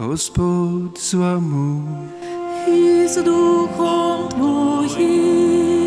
Господь з вами. і з духом Твоїм.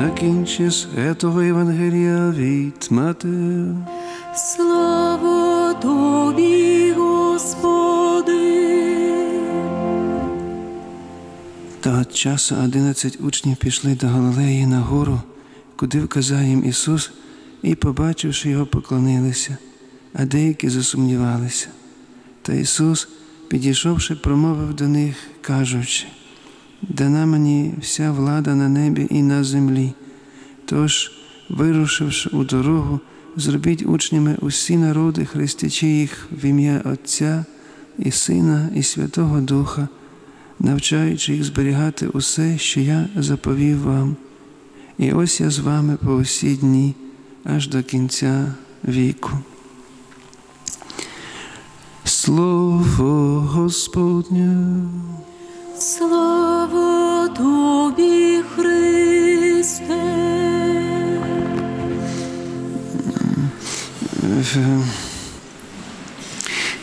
Закінчи святого Євангелія від Матея. Слава Тобі, Господи. Того часу одинадцять учнів пішли до Галилеї на гору, куди вказав їм Ісус, і, побачивши його, поклонилися, а деякі засумнівалися. Та Ісус, підійшовши, промовив до них, кажучи, дана мені вся влада на небі і на землі. Тож, вирушивши у дорогу, зробіть учнями усі народи, хрестячи їх в ім'я Отця і Сина, і Святого Духа, навчаючи їх зберігати усе, що я заповів вам. І ось я з вами по усі дні, аж до кінця віку. Слово Господнє. Слава Тобі, Христе.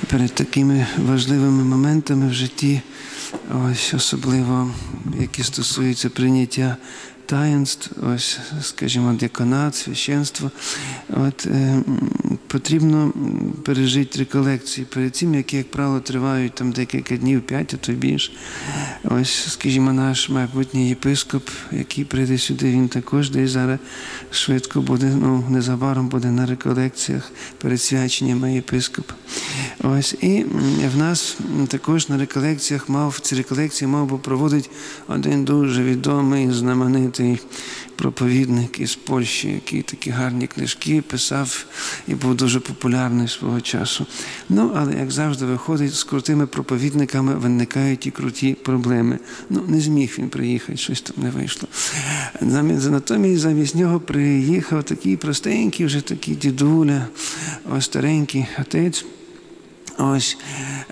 Перед такими важливими моментами в житті, ось особливо які стосуються прийняття таїнств, ось, скажімо, деканат, священство, от, е, потрібно пережити реколекції перед цим, які, як правило, тривають там декілька днів, п'ять, а то більше. Ось, скажімо, наш майбутній єпископ, який прийде сюди, він також десь зараз швидко буде, ну, незабаром буде на реколекціях перед свяченнями єпископа. Ось, і в нас також на реколекціях мав, ці реколекції мав би проводити один дуже відомий, знаменитий проповідник із Польщі, який такі гарні книжки писав і був дуже популярний свого часу. Ну, але як завжди виходить, з крутими проповідниками виникають і круті проблеми. Ну, не зміг він приїхати, щось там не вийшло. Натомість замість нього приїхав такий простенький, вже такий дідуля, старенький отець. Ось.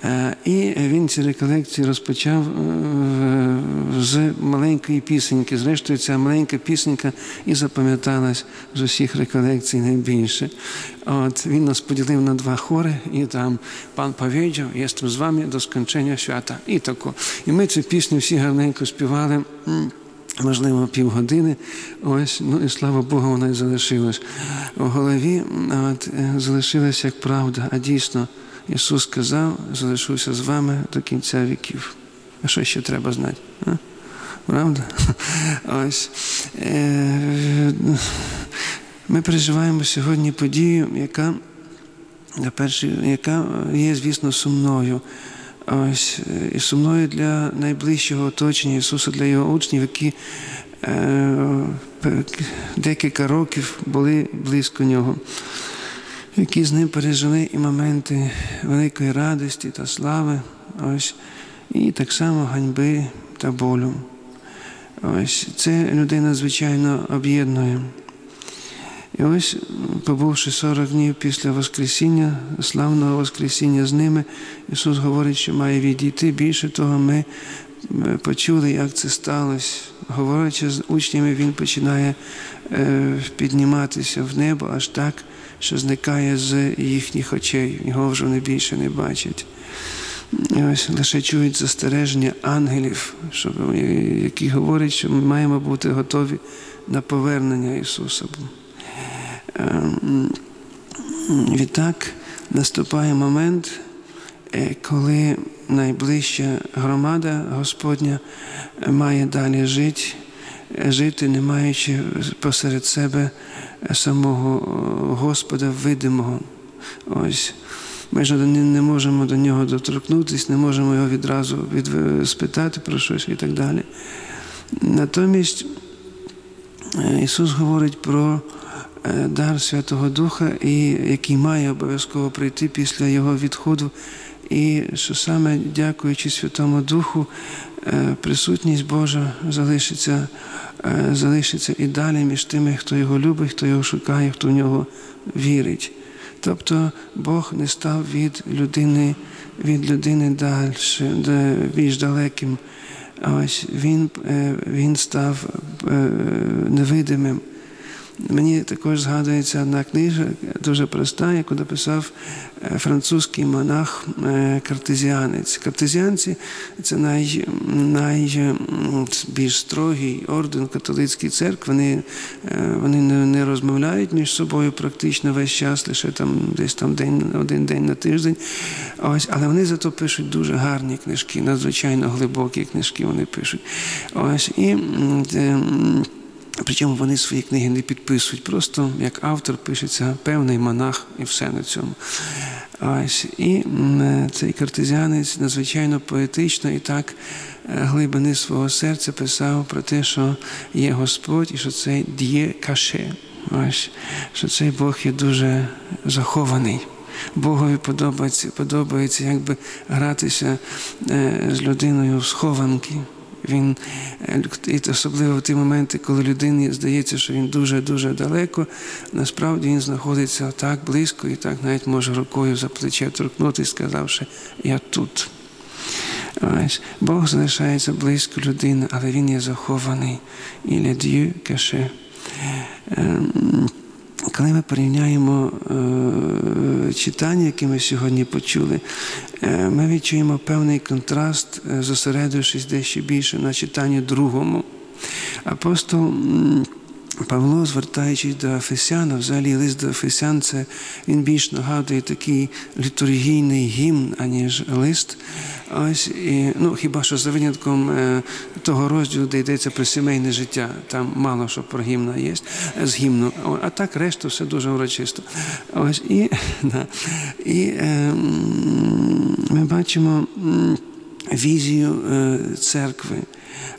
Е, І він ці реколекції розпочав е, з маленької пісеньки. Зрештою, ця маленька пісенька і запам'яталась з усіх реколекцій найбільше. От він нас поділив на два хори, і там пан повідав, єстем з вами до скончення свята. І тако. І ми цю пісню всі гарненько співали. Можливо, півгодини. Ось, ну і слава Богу, вона і залишилась. У голові от, е, залишилась як правда, а дійсно. Ісус сказав, залишуся з вами до кінця віків. А що ще треба знати? А? Правда? Ось. Е, Ми переживаємо сьогодні подію, яка, яка є, звісно, сумною. Ось, і сумною для найближчого оточення Ісуса, для Його учнів, які е, декілька років були близько Нього які з ним пережили і моменти великої радості та слави, ось, і так само ганьби та болю. Ось це людина, звичайно, об'єднує. І ось, побувши 40 днів після Воскресіння, славного Воскресіння з ними, Ісус говорить, що має відійти. Більше того, ми е, почули, як це сталося. Говорячи з учнями, Він починає е, підніматися в небо аж так, що зникає з їхніх очей. Його вже вони більше не бачать. І ось лише чують застереження ангелів, які говорять, що ми маємо бути готові на повернення Ісуса. Ем, Відтак наступає момент, е, коли найближча громада Господня має далі жити, жити, не маючи посеред себе самого Господа видимого. Ось. Ми ж не не можемо до нього доторкнутися, не можемо його відразу від, спитати про щось і так далі. Натомість е, Ісус говорить про е, дар Святого Духа, і який має обов'язково прийти після Його відходу. І що саме дякуючи Святому Духу, е, присутність Божа залишиться, е, залишиться і далі між тими, хто його любить, хто його шукає, хто в нього вірить. Тобто Бог не став від людини, від людини далі, більш далеким. А Ось він, е, він став невидимим. Мені також згадується одна книга, дуже проста, яку написав е, французький монах е, картезіанець. Картезіанці це най, найбільш строгий орден католицької церкви. Вони, е, вони не, не розмовляють між собою практично весь час, лише там десь там день, один день на тиждень. Ось, але вони зато пишуть дуже гарні книжки, надзвичайно глибокі книжки вони пишуть. Ось, і Причому вони свої книги не підписують, просто як автор пишеться певний монах і все на цьому. Ось. І цей картезіанець надзвичайно поетично і так е, глибини свого серця писав про те, що є Господь і що це діє каше. Ось, що цей Бог є дуже захований. Богові подобається, подобається якби гратися е, з людиною в схованки. Він е, особливо в ті моменти, коли людині здається, що він дуже-дуже далеко, насправді він знаходиться так близько і так навіть може рукою за плече торкнутися, сказавши, я тут. Ось. Бог залишається близько людини, але він є захований. І Dieu caché. Коли ми порівняємо читання, яке ми сьогодні почули, е, ми відчуємо певний контраст, е, зосередившись дещо більше на читанні другому. Апостол Павло, звертаючись до Ефесяна, взагалі лист до Ефесян, це він більш нагадує такий літургійний гімн, аніж лист. Ось, і, ну, Хіба що за винятком е, того розділу, де йдеться про сімейне життя, там мало що про гімна є, з гімну, а так решту все дуже урочисто. Ось, І да, і е, ми бачимо візію е, церкви.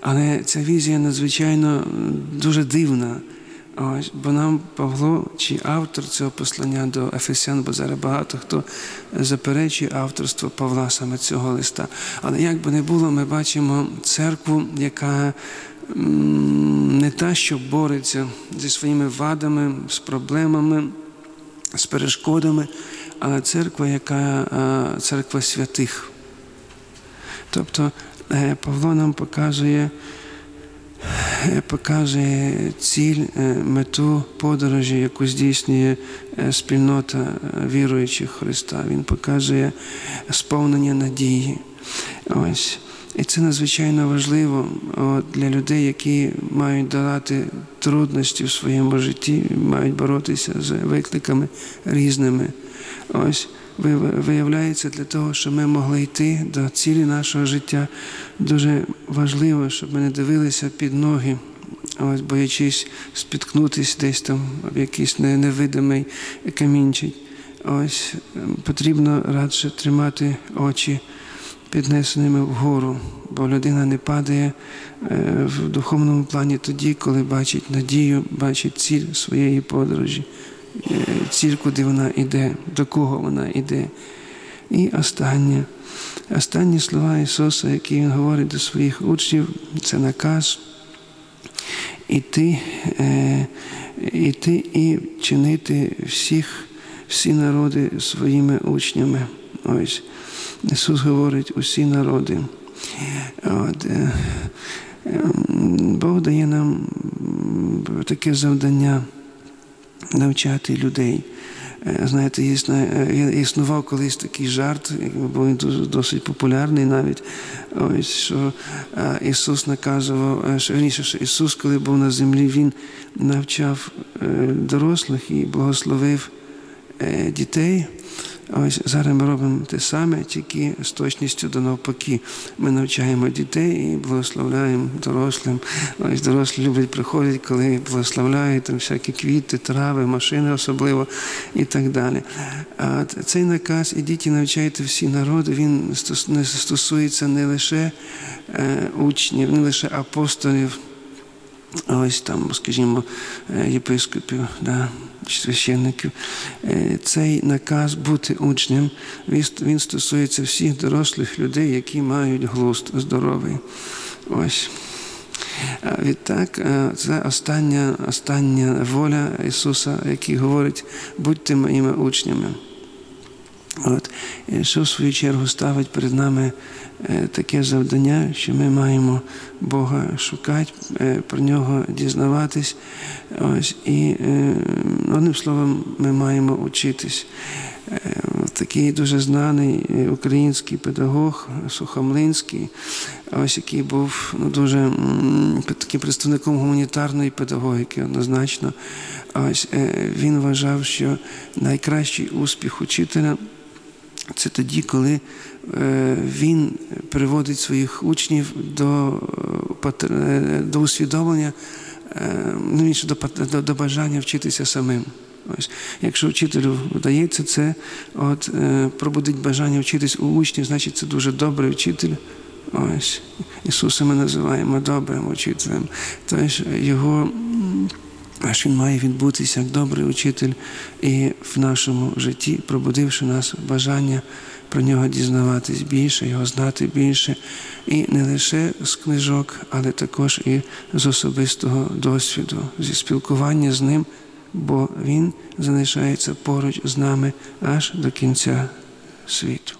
Але ця візія надзвичайно дуже дивна. Ось, Бо нам Павло, чи автор цього послання до Ефесян, бо зараз багато хто заперечує авторство Павла саме цього листа. Але як би не було, ми бачимо церкву, яка не та, що бореться зі своїми вадами, з проблемами, з перешкодами, але церква, яка церква святих. Тобто Е, Павло нам показує е, показує ціль, е, мету подорожі, яку здійснює спільнота віруючих Христа. Він показує сповнення надії. Ось. І це надзвичайно важливо для людей, які мають долати трудності в своєму житті, мають боротися з викликами різними. Ось виявляється для того, щоб ми могли йти до цілі нашого життя. Дуже важливо, щоб ми не дивилися під ноги, боячись спіткнутися десь там в якийсь невидимий камінчик. Ось потрібно радше тримати очі піднесеними вгору, бо людина не падає е, в духовному плані тоді, коли бачить надію, бачить ціль своєї подорожі ціль, куди вона йде, до кого вона йде. І останнє. Останні слова Ісуса, які Він говорить до своїх учнів, це наказ іти, е, іти і чинити всіх, всі народи своїми учнями. Ось Ісус говорить усі народи. От, е, е, Бог дає нам таке завдання навчати людей. Е, знаєте, е, існував колись такий жарт, бо він досить популярний навіть. Ось що е, Ісус наказував, що верніше, що Ісус, коли був на землі, Він навчав дорослих і благословив дітей. Ось зараз ми робимо те саме, тільки з точністю до навпаки. Ми навчаємо дітей і благословляємо дорослим. Ось дорослі люблять приходять, коли благословляють там всякі квіти, трави, машини особливо і так далі. А цей наказ ідіть і навчайте всі народи, він стосується не лише е, учнів, не лише апостолів. Ось там, скажімо, е, єпископів, да, священників. Е, цей наказ бути учнем, він стосується всіх дорослих людей, які мають глузд здоровий. Ось. Відтак, е, це остання остання воля Ісуса, який говорить, будьте моїми учнями. От, що в свою чергу ставить перед нами е, таке завдання, що ми маємо Бога шукати, е, про нього дізнаватись. Ось, і е, одним словом, ми маємо учитись. Такий дуже знаний український педагог Сухомлинський, ось який був ну, дуже таким представником гуманітарної педагогіки однозначно. Ось він вважав, що найкращий успіх учителя це тоді, коли е, він приводить своїх учнів до, е, е, до усвідомлення, е, ну, до, до, бажання вчитися самим. Ось, якщо вчителю вдається це, от, пробудить бажання вчитись у учнів, значить це дуже добрий вчитель. Ось, Ісуса ми називаємо добрим учителем. Тож його аж він має відбутися як добрий учитель і в нашому житті, пробудивши нас бажання про нього дізнаватись більше, його знати більше, і не лише з книжок, але також і з особистого досвіду, зі спілкування з ним, бо він залишається поруч з нами аж до кінця світу.